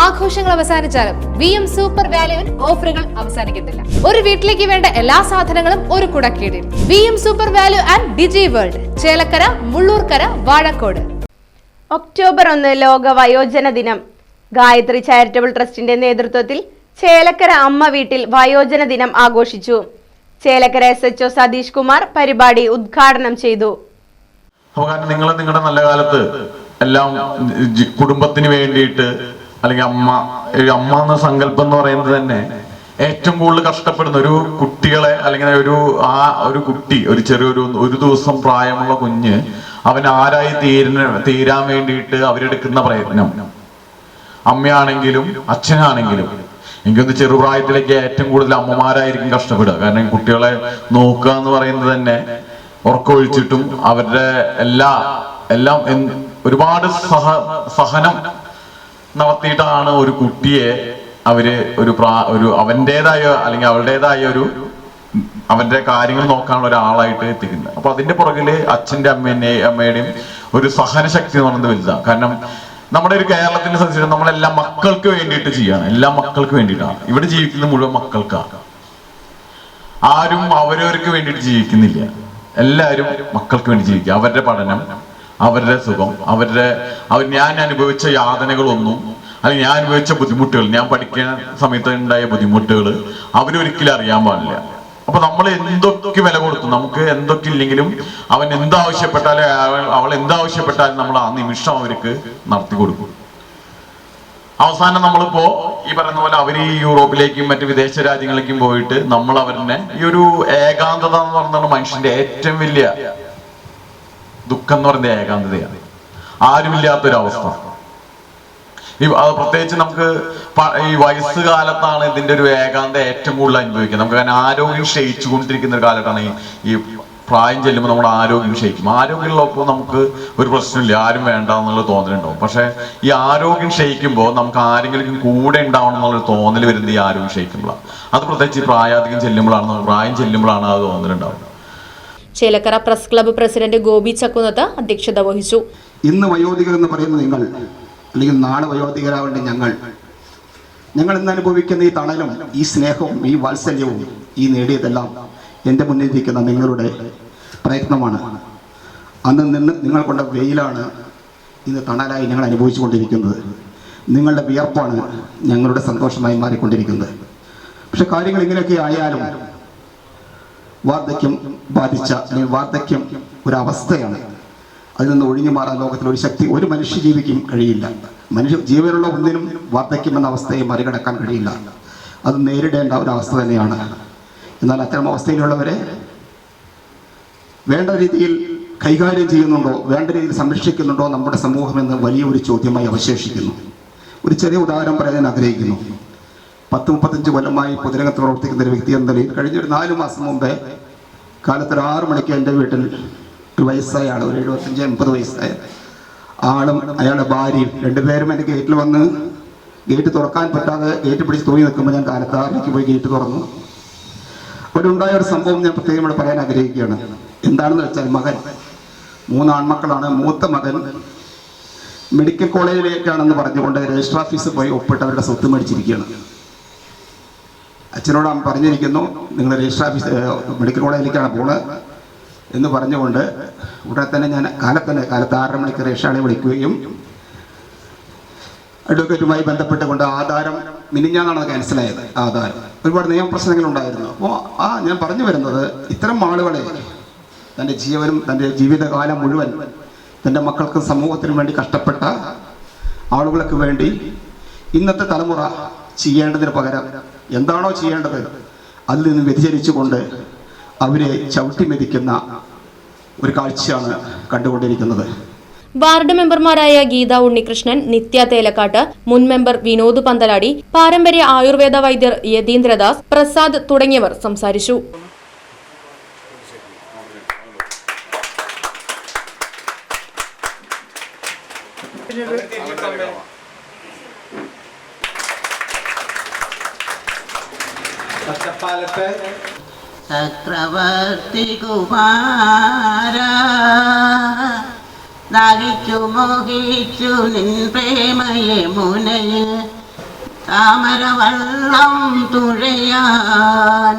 ആഘോഷങ്ങൾ അവസാനിച്ചാലും V M super വാല്യുവിൽ ഓഫറുകൾ അവസാനിക്കുന്നില്ല. ഒരു വീട്ടിലേക്ക് വേണ്ട എല്ലാ സാധനങ്ങളും ഒരു കുടക്കീടിൽ. V M super value and Digi World Chelakkara Mulloorkara Vazhakode. October ഒന്ന് ലോക വയോജന ദിനം. ഗായത്രി ചാരിറ്റബിൾ ട്രസ്റ്റിന്റെ നേതൃത്വത്തിൽ ചേലക്കര അമ്മ വീട്ടിൽ വയോജന ദിനം ആഘോഷിച്ചു. ചേലക്കര എസ് എച്ച് സതീഷ് കുമാർ പരിപാടി ഉദ്ഘാടനം ചെയ്തു. കാരണം നിങ്ങൾ നിങ്ങളുടെ നല്ല കാലത്ത് എല്ലാം കുടുംബത്തിന് വേണ്ടിയിട്ട് അല്ലെങ്കിൽ അമ്മ ഈ അമ്മ എന്ന സങ്കല്പം എന്ന് പറയുന്നത് തന്നെ ഏറ്റവും കൂടുതൽ കഷ്ടപ്പെടുന്ന ഒരു കുട്ടികളെ അല്ലെങ്കിൽ ഒരു ആ ഒരു കുട്ടി ഒരു ചെറിയൊരു ഒരു ദിവസം പ്രായമുള്ള കുഞ്ഞ് അവൻ ആരായി തീരുന്ന തീരാൻ വേണ്ടിയിട്ട് അവരെടുക്കുന്ന പ്രയത്നം. അമ്മയാണെങ്കിലും അച്ഛനാണെങ്കിലും എനിക്കൊന്ന് ചെറുപ്രായത്തിലേക്ക് ഏറ്റവും കൂടുതൽ അമ്മമാരായിരിക്കും കഷ്ടപ്പെടുക. കാരണം കുട്ടികളെ നോക്കുക എന്ന് പറയുന്നത് തന്നെ ഉറക്കമൊഴിച്ചിട്ടും അവരുടെ എല്ലാ എല്ലാം ഒരുപാട് സഹ സഹനം നടത്തിയിട്ടാണ് ഒരു കുട്ടിയെ അവർ ഒരു പ്രാ ഒരു അവന്റെതായ അല്ലെങ്കിൽ അവളുടേതായ ഒരു അവന്റെ കാര്യങ്ങൾ നോക്കാനുള്ള ഒരാളായിട്ട് എത്തിക്കുന്നത്. അപ്പൊ അതിന്റെ പുറകിൽ അച്ഛന്റെ അമ്മേനെ അമ്മയുടെയും ഒരു സഹനശക്തി എന്ന് പറയുന്നത് വലുതാണ് കാരണം നമ്മുടെ ഒരു കേരളത്തിന്റെ സംബന്ധിച്ച് നമ്മളെല്ലാം മക്കൾക്ക് വേണ്ടിയിട്ട് ചെയ്യാണ്. എല്ലാ മക്കൾക്ക് വേണ്ടിയിട്ടാണ്. ഇവിടെ ജീവിക്കുന്ന മുഴുവൻ മക്കൾക്കാണ് ആരും അവരവർക്ക് വേണ്ടിയിട്ട് ജീവിക്കുന്നില്ല. എല്ലാവരും മക്കൾക്ക് വേണ്ടി ജീവിക്കുക. അവരുടെ പഠനം അവരുടെ സുഖം അവരുടെ അവർ ഞാൻ അനുഭവിച്ച യാതനകളൊന്നും അല്ലെങ്കിൽ ഞാൻ അനുഭവിച്ച ബുദ്ധിമുട്ടുകൾ ഞാൻ പഠിക്കുന്ന സമയത്ത് ഉണ്ടായ ബുദ്ധിമുട്ടുകൾ അവരൊരിക്കലും അറിയാൻ പാടില്ല. അപ്പൊ നമ്മൾ എന്തൊക്കെ വില കൊടുത്തു? നമുക്ക് എന്തൊക്കെ ഇല്ലെങ്കിലും അവൻ എന്താവശ്യപ്പെട്ടാലും അവൾ എന്താവശ്യപ്പെട്ടാലും നമ്മൾ ആ നിമിഷം അവർക്ക് നടത്തി കൊടുക്കും. അവസാനം നമ്മളിപ്പോ ഈ പറയുന്ന പോലെ അവർ ഈ യൂറോപ്പിലേക്കും മറ്റു വിദേശ രാജ്യങ്ങളിലേക്കും പോയിട്ട് നമ്മൾ അവരുടെ ഈ ഒരു ഏകാന്തത എന്ന് പറഞ്ഞാൽ മനുഷ്യന്റെ ഏറ്റവും വലിയ ദുഃഖം എന്ന് പറയുന്നത് ഏകാന്തതയാണ്. ആരുമില്ലാത്തൊരവസ്ഥ. ഈ അത് പ്രത്യേകിച്ച് നമുക്ക് ഈ വയസ്സ് കാലത്താണ് ഇതിന്റെ ഒരു ഏകാന്ത ഏറ്റവും കൂടുതൽ അനുഭവിക്കുന്നത് നമുക്ക് കാരണം ആരോഗ്യം ക്ഷയിച്ചു കൊണ്ടിരിക്കുന്ന ഒരു കാലത്താണ് ഈ പ്രായം ചെല്ലുമ്പോൾ നമ്മുടെ ആരോഗ്യം ക്ഷയിക്കും. ആരോഗ്യമുള്ളപ്പോൾ നമുക്ക് ഒരു പ്രശ്നമില്ല. ആരും വേണ്ട എന്നുള്ള തോന്നലുണ്ടാവും. പക്ഷെ ഈ ആരോഗ്യം ക്ഷയിക്കുമ്പോൾ നമുക്ക് ആരെങ്കിലും കൂടെ ഉണ്ടാവണം എന്നുള്ളൊരു തോന്നൽ വരുന്നത് ഈ ആരോഗ്യം ക്ഷയിക്കുമ്പോഴാണ്. അത് പ്രത്യേകിച്ച് പ്രായാധികം ചെല്ലുമ്പോഴാണ് പ്രായം ചെല്ലുമ്പോഴാണ് അത് തോന്നലുണ്ടാവുന്നത്. Chelakkara press club president Gopi Chakkunnath അധ്യക്ഷത വഹിച്ചു. ഇന്ന് വയോധികർ എന്ന് പറയുന്ന നിങ്ങൾ അല്ലെങ്കിൽ നാളെ വയോധികരാവേണ്ട ഞങ്ങൾ. ഞങ്ങൾ ഇന്ന് അനുഭവിക്കുന്ന ഈ തണലും ഈ സ്നേഹവും ഈ വാത്സല്യവും ഈ നേടിയതെല്ലാം എന്റെ മുന്നിൽ ഇരിക്കുന്ന നിങ്ങളുടെ പ്രയത്നമാണ്. അന്ന് നിന്ന് നിങ്ങൾ കൊണ്ട വെയിലാണ് ഇന്ന് തണലായി ഞങ്ങൾ അനുഭവിച്ചു കൊണ്ടിരിക്കുന്നത് നിങ്ങളുടെ വിയർപ്പാണ് ഞങ്ങളുടെ സന്തോഷമായി മാറിക്കൊണ്ടിരിക്കുന്നത്. പക്ഷെ കാര്യങ്ങൾ ഇങ്ങനെയൊക്കെ ആയാലും വാർദ്ധക്യം ബാധിച്ച അല്ലെങ്കിൽ വാർദ്ധക്യം ഒരവസ്ഥയാണ്. അതിൽ നിന്ന് ഒഴിഞ്ഞു മാറാൻ ലോകത്തിൽ ഒരു ശക്തി ഒരു മനുഷ്യ ജീവിക്കും കഴിയില്ല. മനുഷ്യ ജീവനുള്ള ഒന്നിനും വാർദ്ധക്യം എന്ന അവസ്ഥയെ മറികടക്കാൻ കഴിയില്ല. അത് നേരിടേണ്ട ഒരു അവസ്ഥ തന്നെയാണ്. എന്നാൽ അത്തരം അവസ്ഥയിലുള്ളവരെ വേണ്ട രീതിയിൽ കൈകാര്യം ചെയ്യുന്നുണ്ടോ വേണ്ട രീതിയിൽ സംരക്ഷിക്കുന്നുണ്ടോ നമ്മുടെ സമൂഹം എന്ന് വലിയൊരു ചോദ്യമായി അവശേഷിക്കുന്നു. ഒരു ചെറിയ ഉദാഹരണം പറയാൻ ആഗ്രഹിക്കുന്നു. പത്ത് മുപ്പത്തഞ്ച് കൊല്ലമായി പൊതുരംഗത്ത് പ്രവർത്തിക്കുന്ന ഒരു വ്യക്തി എന്ന നിലയിൽ കഴിഞ്ഞ ഒരു നാല് മാസം മുമ്പേ കാലത്ത് ഒരു ആറ് മണിക്ക് എന്റെ വീട്ടിൽ ഒരു വയസ്സായ ആൾ ഒരു എഴുപത്തഞ്ച് എൺപത് വയസ്സായ ആളും അയാളുടെ ഭാര്യയും രണ്ടുപേരും എന്റെ ഗേറ്റിൽ വന്ന് ഗേറ്റ് തുറക്കാൻ പറ്റാതെ ഗേറ്റ് പിടിച്ച് തൂങ്ങി നിൽക്കുമ്പോൾ ഞാൻ കാലത്ത് ആറിലേക്ക് പോയി ഗേറ്റ് തുറന്നു. അവിടെ ഉണ്ടായ ഒരു സംഭവം ഞാൻ പ്രത്യേകം ഇവിടെ പറയാൻ ആഗ്രഹിക്കുകയാണ്. എന്താണെന്ന് വെച്ചാൽ മകൻ മൂന്ന് ആൺമക്കളാണ് മൂത്ത മകൻ മെഡിക്കൽ കോളേജിലേക്കാണെന്ന് പറഞ്ഞുകൊണ്ട് രജിസ്റ്റർ ഓഫീസിൽ പോയി ഒപ്പിട്ട് അവരുടെ സ്വത്ത് മേടിച്ചിരിക്കുകയാണ്. അച്ഛനോട് പറഞ്ഞിരിക്കുന്നു നിങ്ങൾ രജിസ്റ്റർ ഓഫീസ് മെഡിക്കൽ കോളേജിലേക്കാണ് പോണത് എന്ന് പറഞ്ഞുകൊണ്ട് ഉടനെ തന്നെ ഞാൻ കാലത്തന്നെ കാലത്ത് ആറര മണിക്ക് രജിസ്ട്രാളെ വിളിക്കുകയും അഡ്വക്കേറ്റുമായി ബന്ധപ്പെട്ടുകൊണ്ട് ആധാരം മിനിഞ്ഞാന്നാണ് ക്യാൻസലായത് ആധാരം. ഒരുപാട് നിയമപ്രശ്നങ്ങളുണ്ടായിരുന്നു അപ്പോൾ ആ ഞാൻ പറഞ്ഞു വരുന്നത് ഇത്തരം ആളുകളെ തന്റെ ജീവനും തന്റെ ജീവിതകാലം മുഴുവൻ തന്റെ മക്കൾക്കും സമൂഹത്തിനും വേണ്ടി കഷ്ടപ്പെട്ട ആളുകൾക്ക് വേണ്ടി ഇന്നത്തെ തലമുറ ചെയ്യേണ്ടതിന് പകരം എന്താണോ ചെയ്യേണ്ടത്? അതിൽ നിന്ന് വ്യതിചലിച്ചുകൊണ്ട് അവരെ ചവിട്ടി മെതിക്കുന്ന ഒരു കാഴ്ചയാണ് കണ്ടുകൊണ്ടിരിക്കുന്നത്. വാർഡ് മെമ്പർമാരായ ഗീത ഉണ്ണികൃഷ്ണൻ നിത്യ തേലക്കാട്ട് മുൻ മെമ്പർ വിനോദ് പന്തലാടി പാരമ്പര്യ ആയുർവേദ വൈദ്യർ യതീന്ദ്രദാസ് പ്രസാദ് തുടങ്ങിയവർ സംസാരിച്ചു. ഒറ്റപ്പാലത്ത് ചക്രവർത്തി കുമാര ദാഹിച്ചു മോഹിച്ചു നിൻ പ്രേമയെ മുനയിൽ താമരവള്ളം തുഴയാൻ.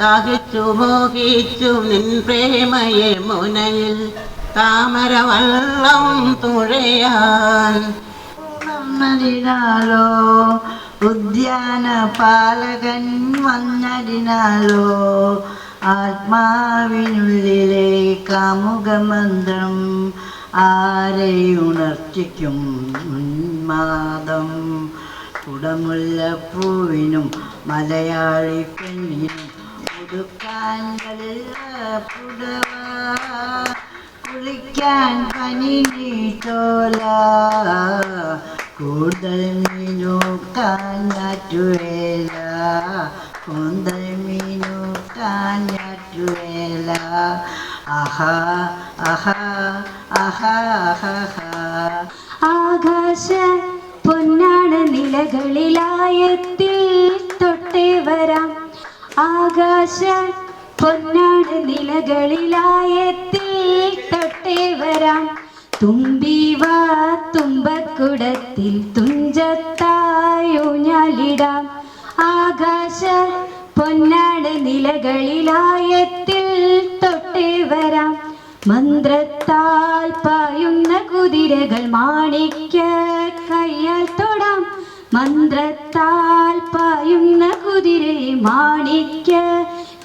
ദാഹിച്ചു മോഹിച്ചു നിൻ പ്രേമയെ മുനയിൽ താമരവള്ളം തുഴയാൻ. ഉദ്യാന പാലകൻ വന്നതിനാലോ ആത്മാവിനുള്ളിലെ കാമുകമന്ത്രം ആരെ ഉണർത്തിക്കും ഉന്മാദം? കുടമുല്ലപ്പൂവിനും മലയാളി പെണ്ണിനും കുളിക്കാൻ പനി നീട്ടോല. കൂടുതൽ മീനൂക്കാൻ ഞാറ്റുവേല കൂന്തൽ മീനൂക്കാൻ ഞാറ്റുവേല ആഹാ ആഹാ ആഹാ. ആകാശ പൊന്നാണ് നിലകളിലായത്തിൽ തൊട്ടേ വരാം. ആകാശ പൊന്നാണ് നിലകളിലായത്തിൽ തൊട്ടേ വരാം. തുമ്പീവാ തുമ്പക്കുടത്തിൽ തുഞ്ചത്തായൂഞ്ഞാലിടാം ആകാശ പൊന്നാട് നിലകളിലായത്തിൽ തൊട്ടേ വരാം. മന്ത്രത്താൽ പായുന്ന കുതിരകൾ മാണിക്ക കയ്യാൽ തൊടാം. മന്ത്രത്താൽ പായുന്ന കുതിരയെ മാണിക്യ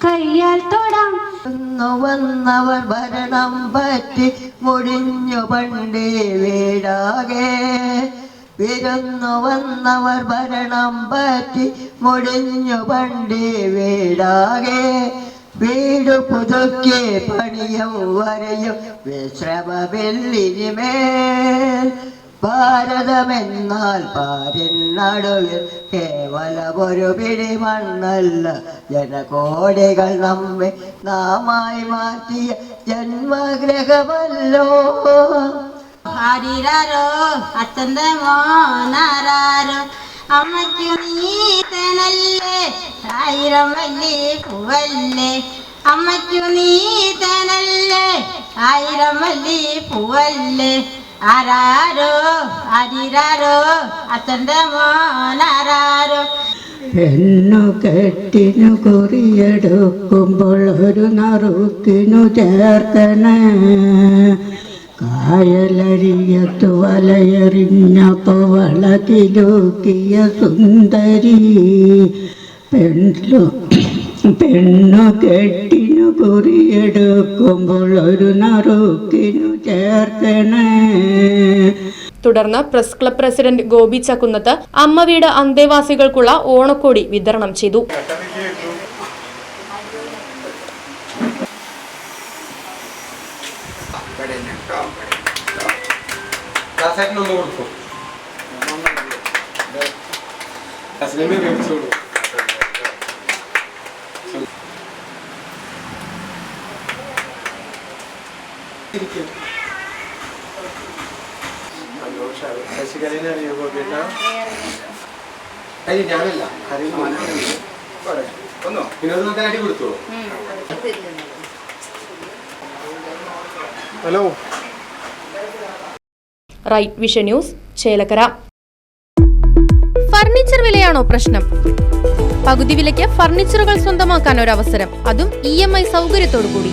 കയ്യാൽ തൊടാം. വന്നു വന്നവർ ഭരണം പറ്റി മുടിഞ്ഞു പണ്ടേ വീടാകെ. വിരുന്നു വന്നവർ ഭരണം പറ്റി മുടിഞ്ഞു പണ്ടേ വീടാകെ. വീട് പുതുക്കി പണിയും വരയും വിശ്രമമില്ലിനിമേൽ ഭാരതമെന്നാൽ പാരിനടുവിൽ കേവലമൊരു പിടി മണ്ണല്ല. ജനകോടികൾ നമ്മെ നാമായി മാറ്റിയ ജന്മഗ്രഹമല്ലോ. ആരിരാരോ അച്ഛന്റെ മോനാരാരോ അമ്മയ്ക്കു നീതനല്ലേ ആയിരം വല്ലി പൂവല്ലേ. അമ്മയ്ക്കു നീതനല്ലേ ആയിരം വല്ലി പൂവല്ലേ. പെണ്ണു കെട്ടിനു കുറിയെടുക്കുമ്പോൾ ഒരു നറുക്കിനു ചേർക്കണേ. കായലരിയത്തു വലയെറിഞ്ഞപ്പോ വളത്തിലൂക്കിയ സുന്ദരി. പെണ്ണു പെണ്ണു കെട്ടിനു കുറിയെടുക്കുമ്പോൾ ഒരു നറുക്കിനു ചേർത്തണേ. തുടർന്ന് press club president Gopi Chakkunnath അമ്മ വീട് അന്തേവാസികൾക്കുള്ള ഓണക്കോടി വിതരണം ചെയ്തു. ശശികലനെ അയ്യ ഞാനല്ല. ഒന്നോ അടി കൊടുത്തോ? Hello. Right vision news Chelakkara. Furniture വിലയാണോ പ്രശ്നം? പകുതി വിലയ്ക്ക് ഫർണിച്ചറുകൾ സ്വന്തമാക്കാൻ ഒരു അവസരം അതും ഇ എം ഐ സൗകര്യത്തോടു കൂടി